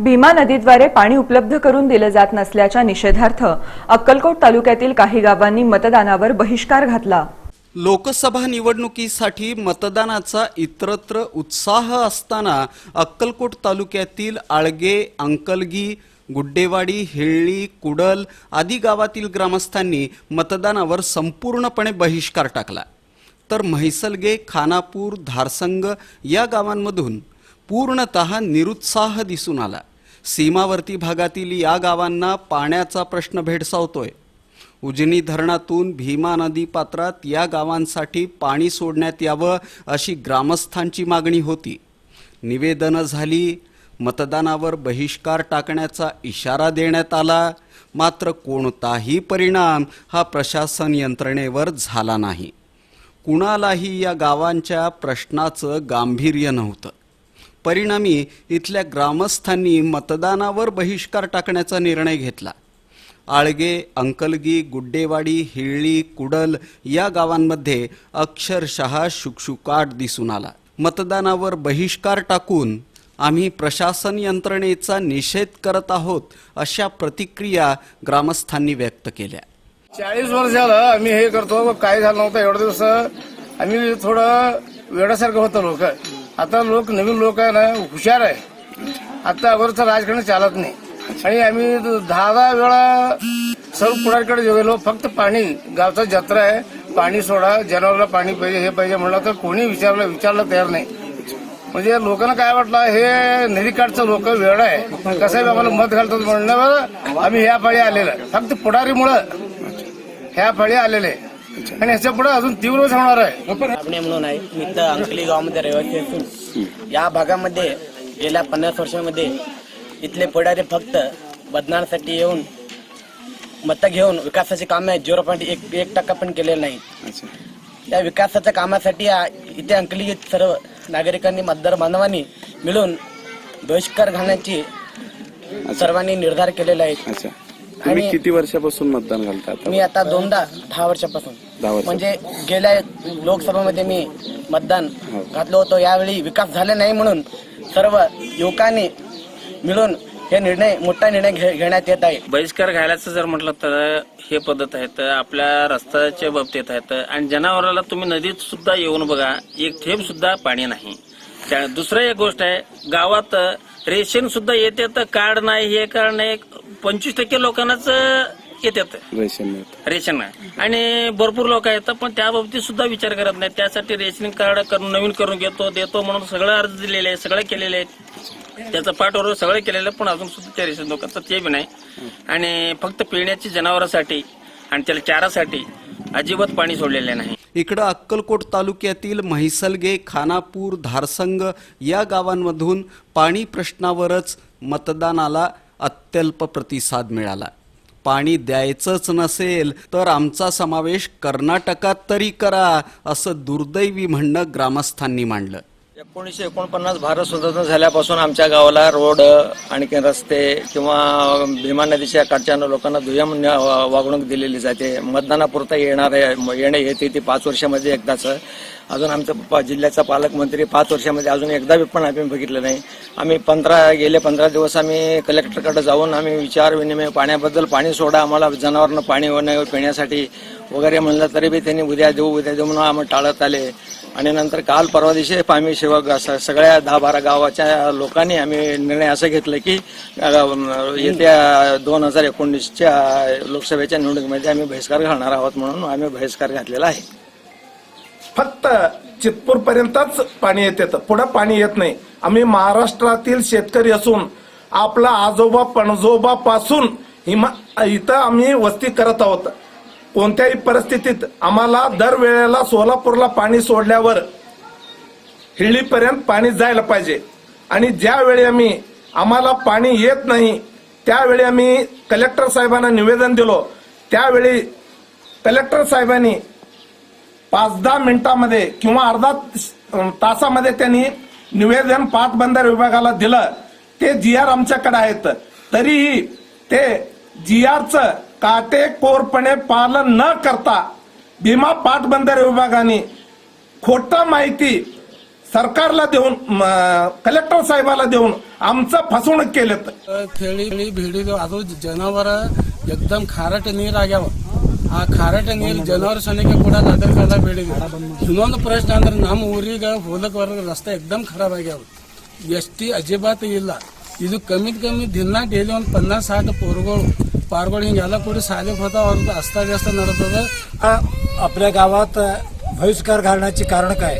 भीमा नदीद्वारे पाणी उपलब्ध करून दिलं जात नसल्याच्या निषेधार्थ अक्कलकोट तालुक्यातील काही गावांनी मतदानावर बहिष्कार घातला. लोकसभा निवडणुकीसाठी मतदानाचा इतरत्र उत्साह असताना अक्कलकोट तालुक्यातील आळगे अंकलगी गुड्डेवाडी हेळ्ळी कुडल आदी गावातील ग्रामस्थांनी मतदानावर संपूर्णपणे बहिष्कार टाकला. तर म्हैसलगे खानापूर धारसंग या गावांमधून पूर्णतः निरुत्साह दिसून आला. सीमावर्ती भागातील या गावांना पाण्याचा प्रश्न भेडसावतोय. उजनी धरणातून भीमा नदी पात्रात या गावांसाठी पाणी सोडण्यात यावं अशी ग्रामस्थांची मागणी होती. निवेदनं झाली मतदानावर बहिष्कार टाकण्याचा इशारा देण्यात आला मात्र कोणताही परिणाम हा प्रशासन यंत्रणेवर झाला नाही. कुणालाही या गावांच्या प्रश्नाचं गांभीर्य नव्हतं. परिणामी इथल्या ग्रामस्थांनी मतदानावर बहिष्कार टाकण्याचा निर्णय घेतला. आळगे अंकलगी गुड्डेवाडी हिळली कुडल या गावांमध्ये अक्षरशः शुकशुकाट दिसून आला. मतदानावर बहिष्कार टाकून आम्ही प्रशासन यंत्रणेचा निषेध करत आहोत अशा प्रतिक्रिया ग्रामस्थांनी व्यक्त केल्या. चाळीस वर्ष झालं आम्ही हे करतो काय झालं नव्हतं एवढ्या दिवस आम्ही थोडं वेळासारखं होतं लोक. आता लोक नवीन लोक आहे ना हुशार आहे. आता अगोदरचं राजकारण चालत नाही. आणि आम्ही दहा दहा वेळा सर्व पुढारीकडे गेलो फक्त पाणी गावचा जत्रा आहे. पाणी सोडा जनावरला पाणी पाहिजे हे पाहिजे म्हणलं तर कोणी विचारलं विचारलं तयार नाही. म्हणजे लोकांना काय वाटलं हे नदीकाठचं लोक वेळ आहे. कसं आहे आम्हाला मत घालतात म्हणल्यावर आम्ही ह्या पाळी आलेलं फक्त पुढारीमुळं ह्या फळी आलेले आणि ह्याच्या पुढे अजून तीव्र होणार आहे. आपणे म्हणून आहे मी इथं अंकली गावामध्ये रहिवासी असून या भागामध्ये गेल्या पन्नास वर्षामध्ये इथले पुढारी फक्त मतदानासाठी येऊन मतं घेऊन विकासाची कामे झिरो पॉईंट एक एक टक्का पण केलेले नाहीत त्या विकासाच्या कामासाठी इथे अंकली सर्व नागरिकांनी मतदार बांधवांनी मिळून बहिष्कार घालण्याची सर्वांनी निर्धार केलेला आहे. तुम्ही आणि- किती वर्षापासून मतदान घालता आता? मी आता दोनदा दहा वर्षापासून. दहा वर्ष म्हणजे गेल्या लोकसभेमध्ये मी मतदान हो. घातलं होतं. यावेळी विकास झाले नाही म्हणून सर्व युवकांनी मिळून हे निर्णय मोठा निर्णय घे- घेण्यात येत आहे. बहिष्कार घालायचं जर म्हटलं तर हे पद्धत आहेत आपल्या रस्त्याच्या बाबतीत आहेत. आणि जनावराला तुम्ही नदीत सुद्धा येऊन बघा एक थेंब सुद्धा पाणी नाही. त्या दुसरं एक गोष्ट आहे गावात रेशन सुद्धा येते तर कार्ड नाही हे कार्ड नाही पंचवीस टक्के लोकांनाच येतात. रेशन मिळतं. रेशन नाही. आणि भरपूर लोक आहेत पण त्या बाबतीत सुद्धा विचार करत नाही त्यासाठी रेशनिंग कार्ड करून नवीन करून घेतो देतो म्हणून सगळं अर्ज दिलेले आहे सगळे केलेले आहेत. त्याचं पाठवर सगळं केलेलं आहे, पण अजून सुद्धा त्या रेशन लोकांचं ते बी नाही. आणि फक्त पिण्याची जनावरांसाठी आणि त्याला चारासाठी अजिबात पाणी सोडलेले नाही. इकडं अक्कलकोट तालुक्यातील म्हैसलगे खानापूर धारसंग या गावांमधून पाणी प्रश्नावरच मतदानाला अत्यल्प प्रतिसाद मिळाला. पाणी द्यायचंच नसेल तर आमचा समावेश कर्नाटकात तरी करा असं दुर्दैवी म्हणणं ग्रामस्थांनी मांडलं. एकोणीसशे एकोणपन्नास भारत स्वतंत्र झाल्यापासून आमच्या गावाला रोड आणखी रस्ते किंवा भीमा नदीच्या काठच्या लोकांना दुय्यम वागणूक दिलेली जाते. मतदानापुरता येणार येणे येते ती पाच वर्षामध्ये एकदाच. अजून आमचा पा जिल्ह्याचा पालकमंत्री पाच वर्षामध्ये अजून एकदा पण आम्ही बघितलं नाही. आम्ही पंधरा गेले पंधरा दिवस आम्ही कलेक्टरकडे जाऊन आम्ही विचार विनिमय पाण्याबद्दल पाणी सोडा आम्हाला जनावरांना पाणी होणं पिण्यासाठी वगैरे म्हणलं तरी बी त्यांनी उद्या देऊ उद्या देऊ म्हणून आम्ही टाळत आले. आणि नंतर काल परवा दिवशी आम्ही सेवक सगळ्या दहा बारा गावाच्या लोकांनी आम्ही निर्णय असं घेतलं की येत्या दोन हजार एकोणीसच्या लोकसभेच्या निवडणुकीमध्ये आम्ही बहिष्कार घालणार आहोत म्हणून आम्ही बहिष्कार घातलेला आहे. फक्त चितपूर पर्यंतच पाणी येते पुढे पाणी येत नाही. आम्ही महाराष्ट्रातील शेतकरी असून आपला आजोबा पणजोबा पासून हिमा इथं आम्ही वस्ती करत आहोत. कोणत्याही परिस्थितीत आम्हाला दरवेळेला सोलापूरला पाणी सोडल्यावर हिळीपर्यंत पाणी जायला पाहिजे. आणि ज्यावेळी आम्ही आम्हाला पाणी येत नाही त्यावेळी आम्ही कलेक्टर साहेबांना निवेदन दिलो. त्यावेळी कलेक्टर साहेबांनी पाच दहा मिनिटांमध्ये किंवा अर्धा तासामध्ये त्यांनी निवेदन पाटबंधारे विभागाला दिलं. ते जी आर आमच्याकडे आहेत. तरीही ते जी आरचं काटेकोरपणे पालन न करता भीमा पाटबंदर विभागाने खोटं माहिती सरकारला देऊन कलेक्टर साहेबाला देऊन आमचं फसवणूक केलं खेळी भिडी अजून जनावर एकदम खारट नीर आग्यावर ಆ ಖಾರಟ ನೀರ್ ಜನವರ ಸನಿಗೆ ಕೂಡ ಅದಕ್ಕೆಲ್ಲ ಬೇಡಿದ್ವಿ ಇನ್ನೊಂದು ಪ್ರಶ್ನೆ ಅಂದ್ರೆ ನಮ್ಮ ಊರಿಗೆ ಹೋಲಕ್ ಬರೋದು ರಸ್ತೆ ಎಕ್ದಮ್ ಖರಾಬ್ ಆಗ್ಯಾವ ಎಸ್ ಟಿ ಅಜಿಬಾತ್ ಇಲ್ಲ ಇದು ಕಮ್ಮಿ ಕಮ್ಮಿ ದಿನ ಡೈಲಿ ಒಂದು ಪನ್ನಾಸ್ ಸಾಕು ಪೋರ್ಗಳು ಪಾರ್ಗಳು ಹಿಂಗೆಲ್ಲ ಕೂಡಿ ಸಾಲಿಗೆ ಹೋತಾವ ಅವ್ರದ್ದು ಅಸ್ತವ್ಯಸ್ತ ನಡ್ತದ आपल्या गावात बहिष्कार घालण्याची कारण काय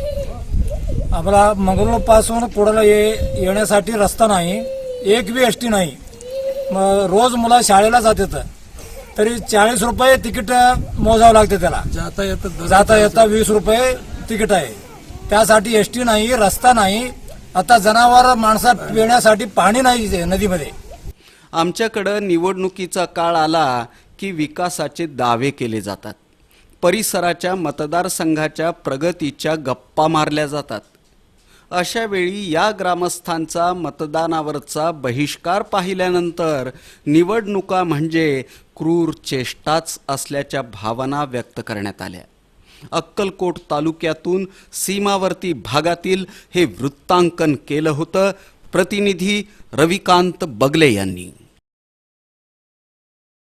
आम्हाला मंगळूरपासून पुढे ये येण्यासाठी रस्ता नाही एक बी एस टी नाही मग रोज मुलं शाळेला जातात तरी चाळीस रुपये तिकीट मोजावं लागते त्याला. जाता येतात जाता येता वीस रुपये तिकीट आहे. त्यासाठी एसटी नाही रस्ता नाही. आता जनावर माणसा पिण्यासाठी पाणी नाही नदीमध्ये. आमच्याकडं निवडणुकीचा काळ आला की विकासाचे दावे केले जातात. परिसराच्या मतदारसंघाच्या प्रगतीच्या गप्पा मारल्या जातात. अशा वेळी या ग्रामस्थांचा मतदानावरचा बहिष्कार पाहिल्यानंतर निवडणुका म्हणजे क्रूर चेष्टाच असल्याच्या भावना व्यक्त करण्यात आल्या. अक्कलकोट तालुक्यातून सीमावर्ती भागातील हे वृत्तांकन केलं होतं प्रतिनिधी रविकांत बगले यांनी.